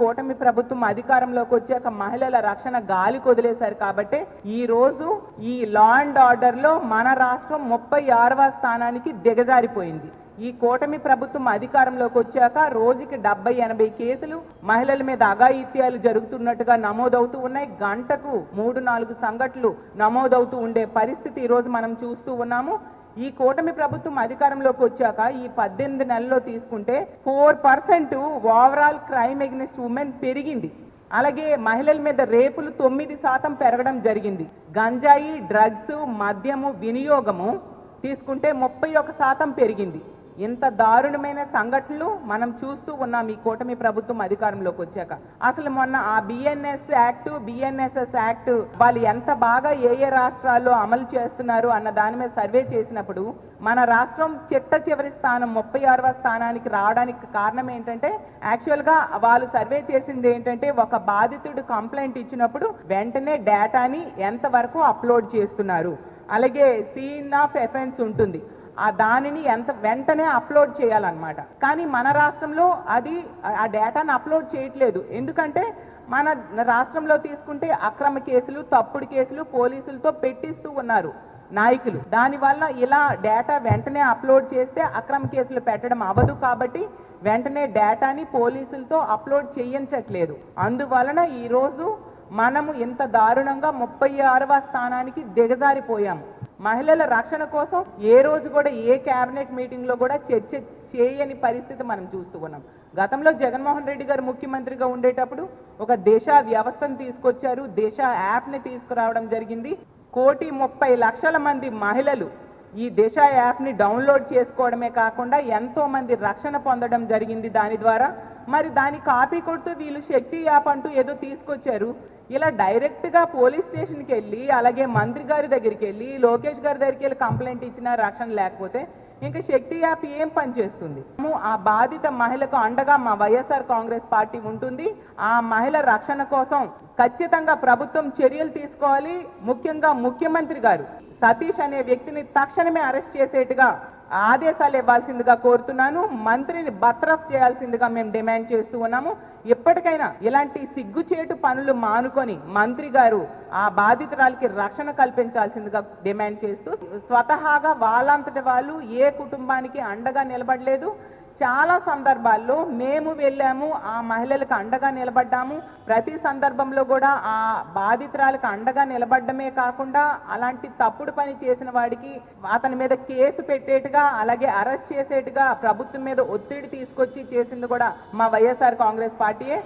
కూటమి ప్రభుత్వం అధికారంలోకి వచ్చాక మహిళల రక్షణ గాలి కొదిలేశారు కాబట్టి ఈ రోజు ఈ లా అండ్ ఆర్డర్లో మన రాష్ట్రం ముప్పై ఆరవ స్థానానికి దిగజారిపోయింది. ఈ కూటమి ప్రభుత్వం అధికారంలోకి వచ్చాక రోజుకి డెబ్బై ఎనభై కేసులు మహిళల మీద అఘాయిత్యాలు జరుగుతున్నట్టుగా నమోదవుతూ ఉన్నాయి. గంటకు మూడు నాలుగు సంఘటనలు నమోదవుతూ ఉండే పరిస్థితి ఈ రోజు మనం చూస్తూ ఉన్నాము. ఈ కూటమి ప్రభుత్వం అధికారంలోకి వచ్చాక ఈ పద్దెనిమిది నెలల్లో తీసుకుంటే four percent overall crime against women పెరిగింది. అలాగే మహిళల మీద రేపులు తొమ్మిది శాతం పెరగడం జరిగింది. గంజాయి డ్రగ్స్ మద్యము వినియోగము తీసుకుంటే ముప్పై ఒక శాతం పెరిగింది. ఇంత దారుణమైన సంఘటనలు మనం చూస్తూ ఉన్నాం ఈ కూటమి ప్రభుత్వం అధికారంలోకి వచ్చాక. అసలు మొన్న ఆ బిఎన్ఎస్ యాక్ట్ బిఎన్ఎస్ఎస్ యాక్ట్ వాళ్ళు ఎంత బాగా ఏ ఏ రాష్ట్రాల్లో అమలు చేస్తున్నారు అన్న దాని మీద సర్వే చేసినప్పుడు మన రాష్ట్రం చిట్ట చివరి స్థానం ముప్పై ఆరవ స్థానానికి రావడానికి కారణం ఏంటంటే యాక్చువల్గా వాళ్ళు సర్వే చేసింది ఏంటంటే ఒక బాధితుడు కంప్లైంట్ ఇచ్చినప్పుడు వెంటనే డేటాని ఎంతవరకు అప్లోడ్ చేస్తున్నారు. అలాగే సీన్ ఆఫ్ ఎఫెన్స్ ఉంటుంది. ఆ దానిని ఎంత వెంటనే అప్లోడ్ చేయాలన్నమాట. కానీ మన రాష్ట్రంలో అది ఆ డేటాను అప్లోడ్ చేయట్లేదు. ఎందుకంటే మన రాష్ట్రంలో తీసుకుంటే అక్రమ కేసులు తప్పుడు కేసులు పోలీసులతో పెట్టిస్తూ ఉన్నారు నాయకులు. దానివల్ల ఇలా డేటా వెంటనే అప్లోడ్ చేస్తే అక్రమ కేసులు పెట్టడం అవ్వదు కాబట్టి వెంటనే డేటాని పోలీసులతో అప్లోడ్ చేయించట్లేదు. అందువలన ఈరోజు మనము ఇంత దారుణంగా ముప్పై ఆరవ స్థానానికి దిగజారిపోయాము. మహిళల రక్షణ కోసం ఏ రోజు కూడా ఏ క్యాబినెట్ మీటింగ్లో కూడా చర్చ చేయని పరిస్థితి మనం చూస్తూ ఉన్నాం. గతంలో జగన్మోహన్ రెడ్డి గారు ముఖ్యమంత్రిగా ఉండేటప్పుడు ఒక దేశ వ్యవస్థను తీసుకొచ్చారు దేశ యాప్ని తీసుకురావడం జరిగింది. కోటి ముప్పై లక్షల మంది మహిళలు ఈ దిశ యాప్ని డౌన్లోడ్ చేసుకోవడమే కాకుండా ఎంతో మంది రక్షణ పొందడం జరిగింది దాని ద్వారా. మరి దాని కాపీ కొడుతూ వీళ్ళు శక్తి యాప్ అంటూ ఏదో తీసుకొచ్చారు. ఇలా డైరెక్ట్గా పోలీస్ స్టేషన్కి వెళ్ళి అలాగే మంత్రి గారి దగ్గరికి వెళ్ళి లోకేష్ గారి దగ్గరికి వెళ్ళి కంప్లైంట్ ఇచ్చినా రక్షణ లేకపోతే ఇంకా శక్తి యాప్ ఏం పనిచేస్తుంది ఆ బాధిత మహిళకు అండగా మా వైఎస్ఆర్ కాంగ్రెస్ పార్టీ ఉంటుంది. ఆ మహిళ రక్షణ కోసం ఖచ్చితంగా ప్రభుత్వం చర్యలు తీసుకోవాలి. ముఖ్యంగా ముఖ్యమంత్రి గారు సతీష్ అనే వ్యక్తిని తక్షణమే అరెస్ట్ చేసేట్టుగా ఆదేశాలు ఇవ్వాల్సిందిగా కోరుతున్నాను. మంత్రిని బత్రఫ్ చేయాల్సిందిగా మేము డిమాండ్ చేస్తూ ఉన్నాము. ఎప్పటికైనా ఇలాంటి సిగ్గుచేటు పనులు మానుకొని మంత్రి గారు ఆ బాధితురాలకి రక్షణ కల్పించాల్సిందిగా డిమాండ్ చేస్తూ స్వతహాగా వాళ్ళంతటి వాళ్ళు ఏ కుటుంబానికి అండగా నిలబడలేదు. చాలా సందర్భాల్లో మేము వెళ్ళాము ఆ మహిళలకు అండగా నిలబడ్డాము. ప్రతి సందర్భంలో కూడా ఆ బాధితురాలకు అండగా నిలబడ్డమే కాకుండా అలాంటి తప్పుడు పని చేసిన వాడికి అతని మీద కేసు పెట్టేట్టుగా అలాగే అరెస్ట్ చేసేట్టుగా ప్రభుత్వం మీద ఒత్తిడి తీసుకొచ్చి చేసింది కూడా మా వైఎస్ఆర్ కాంగ్రెస్ పార్టీయే.